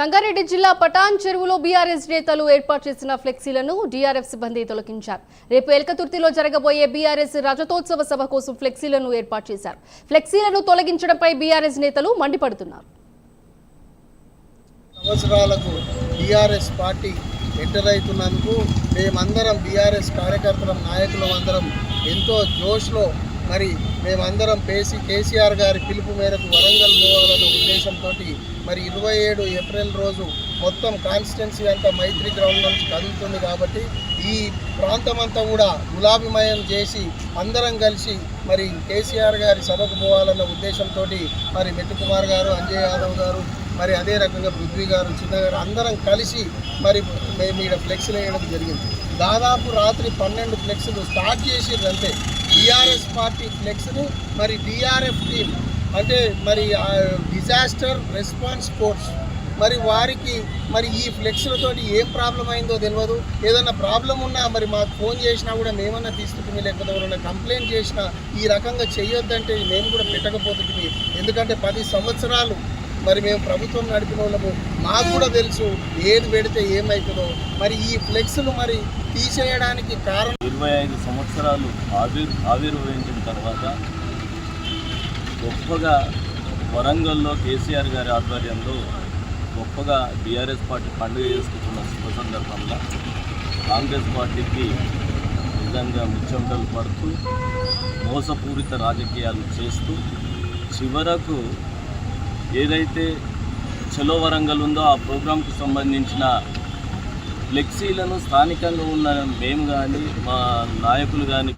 సంగారెడ్డి జిల్లా పటాన్ చెరువులో బీఆర్ఎస్ నేతలు ఏర్పాటు చేసిన ఫ్లెక్సీలను డీఆర్ఎఫ్ సిబ్బంది తొలగించారు. రేపు ఎలకతుర్తిలో జరగబోయే బీఆర్ఎస్ రజతోత్సవ సభ కోసం ఫ్లెక్సీలను ఏర్పాటు చేశారు. ఫ్లెక్సీలను తొలగించడంపై బీఆర్ఎస్ నేతలు మండిపడుతున్నారు. సంవత్సరాలకు బీఆర్ఎస్ పార్టీ ఎంటర్ అవుతున్నందుకు మేమందరం బీఆర్ఎస్ కార్యకర్తలం నాయకులం అందరం ఎంతో జోష్లో మరి మేమందరం పేసి కేసీఆర్ గారి పిలుపు మేరకు వరంగల్ పోవాలన్న ఉద్దేశంతో మరి ఇరవై ఏడు ఏప్రిల్ రోజు మొత్తం కాన్స్టిట్యున్సీ అంతా మైత్రి గ్రౌండ్ నుంచి కదులుతుంది కాబట్టి ఈ ప్రాంతం అంతా కూడా గులాబీమయం చేసి అందరం కలిసి మరి కేసీఆర్ గారి సభకు పోవాలన్న ఉద్దేశంతో మరి మెట్టు కుమార్ గారు అంజయ్ యాదవ్ గారు మరి అదే రకంగా పృథ్వీ గారు చిన్న గారు అందరం కలిసి మరి మేము ఇక్కడ ఫ్లెక్స్లు వేయడం జరిగింది. దాదాపు రాత్రి పన్నెండు ఫ్లెక్స్లు స్టార్ట్ చేసిర్రు అంతే. టీఆర్ఎస్ పార్టీ ఫ్లెక్స్ను మరి డిఆర్ఎఫ్ టీమ్ అంటే మరి డిజాస్టర్ రెస్పాన్స్ ఫోర్స్ మరి వారికి మరి ఈ ఫ్లెక్స్లతోటి ఏం ప్రాబ్లం అయిందో తెలియదు ఏదన్నా ప్రాబ్లం ఉన్నా మరి మాకు ఫోన్ చేసినా కూడా మేమన్నా తీసుకుంటుంది లేకపోతే ఎవరైనా కంప్లైంట్ చేసినా ఈ రకంగా చేయొద్దంటే మేము కూడా పెట్టకపోతుంది ఎందుకంటే పది సంవత్సరాలు మరి మేము ప్రభుత్వం నడిపిన వాళ్ళము. మాకు కూడా తెలుసు ఏది పెడితే ఏమవుతుందో మరి ఈ ఫ్లెక్స్లు మరి తీసేయడానికి కారణం ఇరవై ఐదు సంవత్సరాలు ఆవిర్ ఆవిర్భవించిన తర్వాత గొప్పగా వరంగల్లో కేసీఆర్ గారి ఆధ్వర్యంలో గొప్పగా బీఆర్ఎస్ పార్టీ పండుగ చేసుకుంటున్న శుభ సందర్భంగా కాంగ్రెస్ పార్టీకి నిజంగా ముచ్చంటలు పడుతూ మోసపూరిత రాజకీయాలు చేస్తూ చివరకు ఏదైతే చలో వరంగల్ ఉందో ఆ ప్రోగ్రాంకు సంబంధించిన ఫ్లెక్సీలను స్థానికంగా ఉన్న మేము కానీ మా నాయకులు కానీ